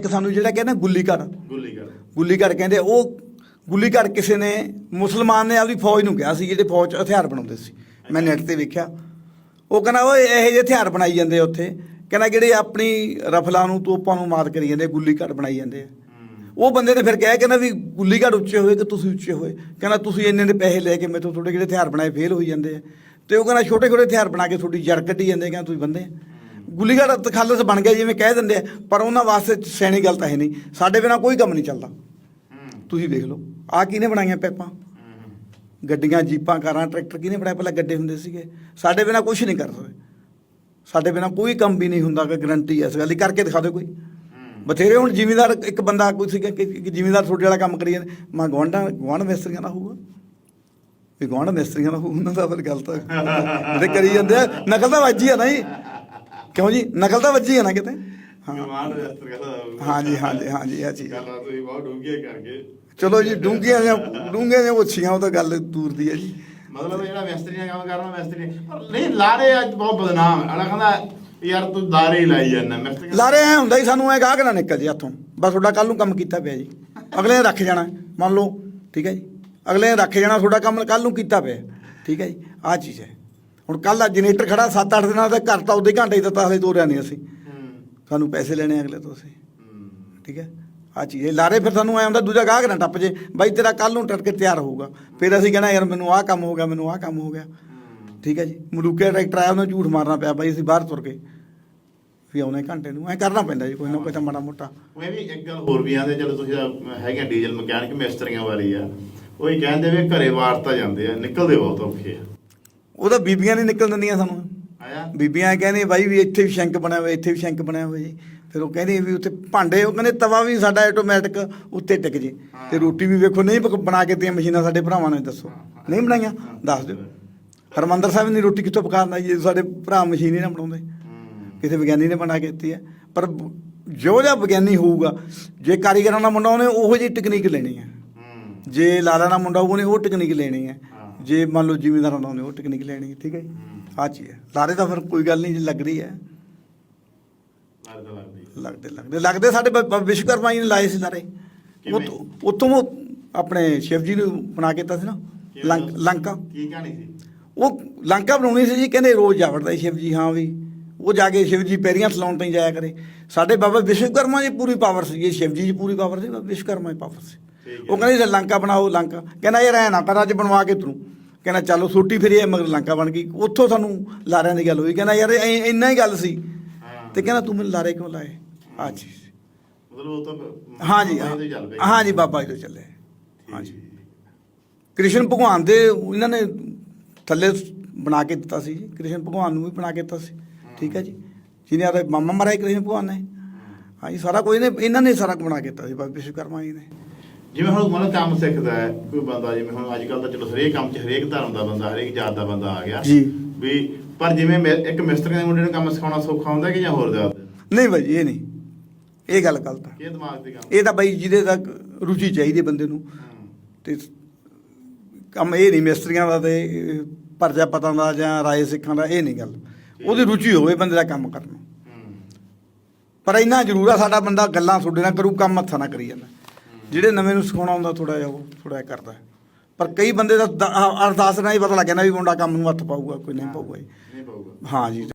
ਇੱਕ ਸਾਨੂੰ ਜਿਹੜਾ ਕਹਿੰਦਾ ਗੁੱਲੀ ਘਰ ਗੁੱਲੀ ਕਰ ਗੁੱਲੀ ਘਰ ਕਹਿੰਦੇ ਉਹ ਗੁੱਲੀ ਘਰ ਕਿਸੇ ਨੇ ਮੁਸਲਮਾਨ ਨੇ ਆਪਦੀ ਫੌਜ ਨੂੰ ਕਿਹਾ ਸੀ ਜਿਹੜੇ ਫੌਜ 'ਚ ਹਥਿਆਰ ਬਣਾਉਂਦੇ ਸੀ। ਮੈਂ ਨੈਟ ਤੇ ਵੇਖਿਆ। ਉਹ ਕਹਿੰਦਾ ਓਏ ਇਹੋ ਜਿਹੇ ਹਥਿਆਰ ਬਣਾਈ ਜਾਂਦੇ ਆ ਉੱਥੇ। ਕਹਿੰਦਾ ਜਿਹੜੇ ਆਪਣੀ ਰਫਲਾਂ ਨੂੰ ਤੋਪਾਂ ਨੂੰ ਮਾਰ ਕਰੀ ਜਾਂਦੇ ਗੁੱਲੀ ਘਰ ਬਣਾਈ ਜਾਂਦੇ ਆ। ਉਹ ਬੰਦੇ ਨੇ ਫਿਰ ਕਿਹਾ ਕਹਿੰਦਾ ਵੀ ਗੁੱਲੀ ਘਰ ਉੱਚੇ ਹੋਏ ਕਿ ਤੁਸੀਂ ਉੱਚੇ ਹੋਏ। ਕਹਿੰਦਾ ਤੁਸੀਂ ਇੰਨੇ ਦੇ ਪੈਸੇ ਲੈ ਕੇ ਮੇਥੋਂ ਤੁਹਾਡੇ ਜਿਹੜੇ ਹਥਿਆਰ ਬਣਾਏ ਫੇਲ ਹੋਈ ਜਾਂਦੇ ਆ। ਤੇ ਉਹ ਕਹਿੰਦਾ ਛੋਟੇ ਛੋਟੇ ਹਥਿਆਰ ਬਣਾ ਕੇ ਤੁਹਾਡੀ ਜੜ ਕੱਢੀ ਜਾਂਦੇ ਕਹਿੰਦਾ ਤੁਸੀਂ ਬੰਦੇ ਆ। ਗੁੱਲੀ ਘਰ ਤਖੱਲਸ ਬਣ ਗਿਆ ਜਿਵੇਂ ਕਹਿ ਦਿੰਦੇ ਆ ਪਰ ਉਹਨਾਂ ਵਾਸਤੇ ਸੈਣੀ ਗੱਲ ਤਾਂ ਹੈ ਨਹੀਂ। ਸਾਡੇ ਬਿਨਾ ਕੋਈ ਕੰਮ ਨਹੀਂ ਚੱਲਦਾ। ਤੁਸੀਂ ਦੇਖ ਲਓ ਆ ਕਿਹਨੇ ਬਣਾਈਆਂ ਪੈਪਾਂ? ਗੱਡੀਆਂ ਜੀਪਾਂ ਕਾਰਾਂ ਟਰੈਕਟਰ ਕਿਹਨੇ ਬਣਾਏ? ਪਹਿਲਾਂ ਗੱਡੇ ਹੁੰਦੇ ਸੀਗੇ। ਸਾਡੇ ਬਿਨਾ ਕੁਝ ਨਹੀਂ ਕਰ ਸਕਦੇ। ਸਾਡੇ ਬਿਨਾ ਕੋਈ ਕੰਮ ਵੀ ਨਹੀਂ ਹੁੰਦਾ ਕਿ ਗਰੰਟੀ ਇਸ ਗੱਲ ਦੀ। ਕਰਕੇ ਦਿਖਾ ਦਿਓ ਕੋਈ। ਬਥੇਰੇ ਹੁਣ ਜ਼ਿਮੀਦਾਰ ਇੱਕ ਬੰਦਾ ਕੋਈ ਸੀਗਾ ਕਿ ਜ਼ਿਮੀਦਾਰ ਤੁਹਾਡੇ ਵਾਲਾ ਕੰਮ ਕਰੀ ਜਾਂਦੇ। ਮੈਂ ਗਵਾਂਢਾਂ ਗਵਾਂਢ ਮਿਸਤਰੀਆਂ ਦਾ ਹੋਊਗਾ। ਵੀ ਗਵਾਂਢ ਮਿਸਤਰੀਆਂ ਦਾ ਹੋਊ ਉਹਨਾਂ ਦਾ ਫਿਰ ਗੱਲ ਤਾਂ ਜਿਹੜੇ ਕਰੀ ਜਾਂਦੇ ਆ ਨਕਲ ਤਾਂ ਵੱਜੀ ਆ ਨਾ ਜੀ। ਕਿਉਂ ਜੀ? ਨਕਲ ਤਾਂ ਵੱਜੀ ਆ ਨਾ ਕਿਤੇ? ਹਾਂ। ਕਮਾਂਡ ਹਾਂਜੀ ਹਾਂਜੀ ਹਾਂਜੀ ਇਹ ਚੀਜ਼। ਆ। ਗੱਲਾਂ ਤੁਸੀਂ ਬਹੁਤ ਡੂੰਘੀਆਂ ਕਰਕੇ। ਚਲੋ ਜੀ ਡੂੰਘੀਆਂ ਜਾਂ ਡੂੰਘੀਆਂ ਜਾਂ ਉੱਚੀਆਂ ਉਹ ਤਾਂ ਗੱਲ ਦੂਰ ਦੀ ਹੈ ਜੀ। ਮਤਲਬ ਜਿਹੜਾ ਮਿਸਤਰੀ ਨਾਲ ਕੰਮ ਕਰਨਾ ਮਿਸਤਰੀ ਪਰ ਨਹੀਂ ਲਾਰੇ ਅੱਜ ਬਹੁਤ ਬਦਨਾਮ ਹੈ ਅਲਾ ਕਹਿੰਦਾ ਯਾਰ ਤੂੰ ਲਾਰੇ ਹੀ ਲਾਈ ਜਾਂਦਾ। ਮਿਸਤਰੀ ਲਾਰੇ ਐ ਹੁੰਦਾ ਹੀ ਸਾਨੂੰ ਐ ਗਾਹਕ ਨਾ ਨਿਕਲ ਜੇ ਹੱਥੋਂ। ਬਸ ਤੁਹਾਡਾ ਕੱਲ ਨੂੰ ਕੰਮ ਕੀਤਾ ਪਿਆ ਜੀ। ਅਗਲੇ ਨੇ ਰੱਖ ਜਾਣਾ। ਮੰਨ ਲਓ ਠੀਕ ਹੈ ਜੀ। ਅਗਲੇ ਨੇ ਰੱਖ ਜਾਣਾ ਤੁਹਾਡਾ ਕੰਮ ਕੱਲ ਨੂੰ ਕੀਤਾ ਪਿਆ। ਠੀਕ ਹੈ ਜੀ ਆਹ ਚੀਜ਼ ਹੈ। ਹੁਣ ਕੱਲ ਆ ਜਨਰੇਟਰ ਖੜਾ 7-8 ਦਿਨਾਂ ਦਾ ਘਰ ਤਾਂ ਉਹਦੇ ਘੰਟੇ ਦਿੱਤਾ ਹਲੇ ਤੋਰਿਆ ਨਹੀਂ ਅਸੀਂ। ਹੂੰ। ਸਾਨੂੰ ਪੈਸੇ ਲੈਣੇ ਅਗਲੇ ਤੋਂ ਅਸੀਂ। ਹੂੰ। ਠੀਕ ਹੈ? ਆ ਚੀਜ਼ ਇਹ ਲਾਰੇ ਫਿਰ ਸਾਨੂੰ ਐ ਹੁੰਦਾ ਦੂਜਾ ਗਾਹਕ ਨਾ ਟੱਪ ਜੇ ਬਾਈ ਤੇਰਾ ਕੱਲ ਨੂੰ ਟੱਟ ਕੇ ਤਿਆਰ ਹੋਊਗਾ। ਫਿਰ ਅਸੀਂ ਕਹਿਣਾ ਯਾਰ ਮੈਨੂੰ ਆਹ ਕੰਮ ਹੋ ਗਿਆ ਮੈਨੂੰ ਆਹ ਕੰਮ ਹੋ ਗਿਆ। ਠੀਕ ਹੈ ਜੀ? ਮਲੂਕੇ ਟਰੈਕਟਰ ਆਇਆ ਉਹਨੂੰ ਝੂਠ ਮਾਰਨਾ ਪਿਆ ਬਾਈ ਅਸੀਂ ਬਾਹਰ ਤੁਰ ਗਏ। ਵੀ ਆਉਣੇ ਘੰਟੇ ਨੂੰ ਐ ਕਰਨਾ ਪੈਂਦਾ ਜੀ ਕੋਈ ਨਾ ਕੋਈ ਤਾਂ ਮਾੜਾ ਮੋਟਾ। ਉਹ ਇਹ ਵੀ ਇੱਕ ਗੱਲ ਹੋਰ ਵੀ ਆਂਦੇ ਚਲੋ ਤੁਸੀਂ ਹੈਗੇ ਡੀਜ਼ਲ ਮਕੈਨਿਕ ਮਿਸਤਰੀਆਂ ਵਾਲੀ ਆ ਉਹ ਹੀ ਕਹਿੰਦੇ ਵੀ ਘਰੇ ਵਾਰਤਾ ਜਾਂਦੇ ਆ ਨਿਕਲਦੇ ਬਹੁਤ ਔਖੇ ਆ। ਉਹਦਾ ਬੀਬੀਆਂ ਨਹੀਂ ਨਿਕਲ ਦਿੰਦੀਆਂ ਸਾਨੂੰ। ਆਇਆ? ਬੀਬੀਆਂ ਕਹਿੰਦੇ ਬਾਈ ਵੀ ਇੱਥੇ ਵੀ ਸ਼ੈਂਕ ਬਣਿਆ ਹੋਇਆ ਇੱਥੇ ਵੀ ਸ਼ੈਂਕ ਬਣਿਆ ਹੋਇਆ ਜੀ। ਫਿਰ ਉਹ ਕਹਿੰਦੇ ਵੀ ਉੱਥੇ ਭਾਂਡੇ ਉਹ ਕਹਿੰਦੇ ਤਵਾ ਵੀ ਸਾਡਾ ਆਟੋਮੈਟਿਕ ਉੱਤੇ ਟਿਕ ਜੇ। ਤੇ ਰੋਟੀ ਵੀ ਵੇਖੋ ਨਹੀਂ ਬਣਾ ਕੇ ਦਿੱਤੀਆਂ ਮਸ਼ੀਨਾਂ ਸਾਡੇ ਭਰਾਵਾਂ ਨੇ ਦੱਸੋ। ਨਹੀਂ ਬਣਾਈਆਂ? ਦੱਸ ਦਿਓ। ਹਰਮੰਦਰ ਸਾਹਿਬ ਦੀ ਰੋਟੀ ਕਿੱਥੋਂ ਪਕਾਉਣਾ ਜੀ ਸਾਡੇ ਭਰਾ ਮਸ਼ੀਨ ਹੀ ਨਾ ਬਣਾਉਂਦੇ। ਕਿਸੇ ਵਿਗਿਆਨੀ ਨੇ ਬਣਾ ਕੇ ਦਿੱਤੀ ਹੈ। ਪਰ ਜੋ ਜਿਹਾ ਵਿਗਿਆਨੀ ਹੋਊਗਾ ਜੇ ਕਾਰੀਗਰਾਂ ਦਾ ਮੁੰਡਾ ਉਹਨੇ ਉਹੋ ਜਿਹੀ ਟੈਕਨੀਕ ਲੈਣੀ ਹੈ। ਜੇ ਲਾਲਾ ਦਾ ਮੁੰਡਾ ਉਹਨੇ ਉਹ ਟੈਕਨੀਕ ਲੈਣੀ ਹਾਂ। ਜੇ ਮੰਨ ਲਓ ਜ਼ਿਮੀਂਦਾਰਾਂ ਉਹਨੇ ਉਹ ਟੈਕਨੀਕ ਲੈਣੀ ਠੀਕ ਹੈ ਜੀ। ਆਹ ਚੀਜ਼ ਹੈ। ਲਾਰੇ ਤਾਂ ਫਿਰ ਕੋਈ ਗੱਲ ਨਹੀਂ ਜੀ ਲੱਗ ਰਹੀ ਹੈ। ਲੱਗਦਾ ਲੱਗਦੀ ਲੱਗਦੇ ਸਾਡੇ ਬ- ਬ- ਵਿਸ਼ਵਕਰਮਾ ਜੀ ਨੇ ਲਾਏ ਸੀ ਲਾਰੇ। ਕਿਵੇਂ? ਉੱਥੋਂ- ਉਹ ਆਪਣੇ ਸ਼ਿਵ ਜੀ ਨੂੰ ਬਣਾ ਕੇ ਦਿੱਤਾ ਸੀ ਨਾ ਕਿਵੇਂ? ਲੰਕ- ਲੰਕਾ। ਕੀ ਕਹਾਣੀ ਸੀ? ਉਹ ਲੰਕਾ ਬਣਾਉਣੀ ਸੀ ਜੀ ਕਹਿੰਦੇ ਰੋਜ਼ ਜਾ ਵੜਦਾ ਸੀ ਸ਼ਿਵ ਜੀ ਹਾਂ ਵੀ। ਉਹ ਜਾ ਕੇ ਸ਼ਿਵ ਜੀ ਪੈਰੀਆਂ ਸਲਾਉਣ ਤਾਂ ਹੀ ਜਾਇਆ ਕਰੇ। ਸਾਡੇ ਬਾਬਾ ਵਿਸ਼ਵਕਰਮਾ ਜੀ ਪੂਰੀ ਪਾਵਰ ਸੀ ਜੀ ਸ਼ਿਵ ਜੀ ਦੀ ਪੂਰੀ ਪਾਵਰ ਸੀ ਬਾਬਾ ਵਿਸ਼ਵਕਰਮਾ ਦੀ ਪਾਵਰ ਸੀ। ਉਹ ਕਹਿੰਦੇ ਲੰਕਾ ਬਣਾਓ ਲੰਕਾ। ਕਹਿੰਦਾ ਯਾਰ ਐ ਨਾ ਕਰ ਅੱਜ ਬਣਵਾ ਕੇ ਤਰੂ ਕਹਿੰਦਾ ਚਲੋ ਛੋਟੀ ਫਿਰ ਇਹ ਮਗਰ ਲੰਕਾ ਬਣ ਗਈ। ਉੱਥੋਂ ਸਾਨੂੰ ਲਾਰਿਆਂ ਦੀ ਗੱਲ ਹੋਈ। ਕਹਿੰਦਾ ਯਾਰ ਇਹ ਇੰਨਾ ਹੀ ਗੱਲ ਸੀ। ਤੇ ਕਹਿੰਦਾ ਤੂੰ ਮੈਨੂੰ ਲਾਰੇ ਕਿਉਂ ਲਾਏ? ਆ ਚੀਜ਼ ਮਤਲਬ ਉਹ ਤਾਂ ਹਾਂ ਜੀ ਬਾਬਾ ਤੋਂ ਜੀ ਤੋਂ ਚੱਲੇ ਹਾਂ ਜੀ ਠੀਕ। ਕ੍ਰਿਸ਼ਨ ਭਗਵਾਨ ਦੇ ਇਹਨਾਂ ਨੇ ਥੱਲੇ ਬਣਾ ਕੇ ਦਿੱਤਾ ਸੀ ਜੀ। ਕ੍ਰਿਸ਼ਨ ਭਗਵਾਨ ਨੂੰ ਵੀ ਬਣਾ ਕੇ ਦਿੱਤਾ ਸੀ। ਠੀਕ ਹੈ ਜੀ। ਜਿਹਨੇ ਆਦੇ ਮਾਮਾ ਮਰਾਏ ਕ੍ਰਿਸ਼ਨ ਭਗਵਾਨ ਨੇ। ਹਾਂ। ਜੀ ਸਾਰਾ ਕੋਈ ਨੇ ਇਹਨਾਂ ਨੇ ਸਾਰਾ ਬਣਾ ਕੇ ਦਿੱਤਾ ਸੀ। ਬਾਬਾ ਵਿਸ਼ਵਕਰਮਾ ਜੀ ਨੇ। ਜਿਵੇਂ ਹੁਣ ਮਨ ਕੰਮ ਸਿੱਖਦਾ ਹੈ ਕੋਈ ਬੰਦਾ ਜਿਵੇਂ ਹੁਣ ਅੱਜ ਕੱਲ ਤਾਂ ਚਲੋ ਹਰੇਕ ਕੰਮ 'ਚ ਹਰੇਕ ਧਰਮ ਦਾ ਬੰਦਾ ਹਰੇਕ ਜਾਤ ਦਾ ਬੰਦਾ ਆ ਗਿਆ। ਜੀ। ਵੀ ਪਰ ਜਿਵੇਂ ਮੈਂ- ਇੱਕ ਮਿਸਤਰੀ ਦੇ ਮੁੰਡੇ ਨੂੰ ਕੰਮ ਸਿਖਾਉਣਾ ਸੌਖਾ ਹੁੰਦਾ ਕਿ ਜਾਂ ਹੋਰ ਜ਼ਿਆਦਾ ਨਹੀਂ ਬਾਈ ਇਹ ਨਹੀਂ। ਇਹ ਗੱਲ ਗਲਤ ਆ। ਇਹ ਦਿਮਾਗ ਦੀ ਕੰਮ? ਇਹ ਤਾਂ ਬਾਈ ਜਿਹਦੇ ਤੱਕ ਰੁਚੀ ਚਾਹੀਦੀ ਬੰਦੇ ਨੂੰ। ਤੇ ਕੰਮ ਇਹ ਨਹੀਂ ਮਿਸਤਰੀਆਂ ਦਾ ਤੇ ਇਹ ਪਰਜਾ ਪਤਾਂ ਦਾ ਜਾਂ ਰਾਏ ਸਿੱਖਾਂ ਦਾ ਇਹ ਨਹੀਂ ਗੱਲ। ਉਹਦੀ ਰੁਚੀ ਹੋਵੇ ਬੰਦੇ ਦਾ ਕੰਮ ਕਰਨ ਨੂੰ। ਪਰ ਇੰਨਾ ਜ਼ਰੂਰ ਆ ਸਾਡਾ ਬੰਦਾ ਗੱਲਾਂ ਤੁਹਾਡੇ ਨਾਲ ਕਰੂ ਕੰਮ ਹੱਥਾਂ ਨਾਲ ਕਰੀ ਜਾਂਦਾ। ਜਿਹੜੇ ਨਵੇਂ ਨੂੰ ਸਿਖਾਉਣਾ ਹੁੰਦਾ ਥੋੜਾ ਜਿਹਾ ਉਹ ਥੋੜਾ ਜਿਹਾ ਕਰਦਾ। ਪਰ ਕਈ ਬੰਦੇ ਦਾ ਅਰਦਾਸ ਨਾਲ ਹੀ ਪਤਾ ਲੱਗ ਜਾਂਦਾ ਵੀ ਮੁੰਡਾ ਕੰਮ ਨੂੰ ਹੱਥ ਪਾਊਗਾ ਕੋਈ ਨਹੀਂ ਪਾਊਗਾ ਜੀ। ਨਹੀਂ ਪਊਗਾ ਹਾਂ ਜੀ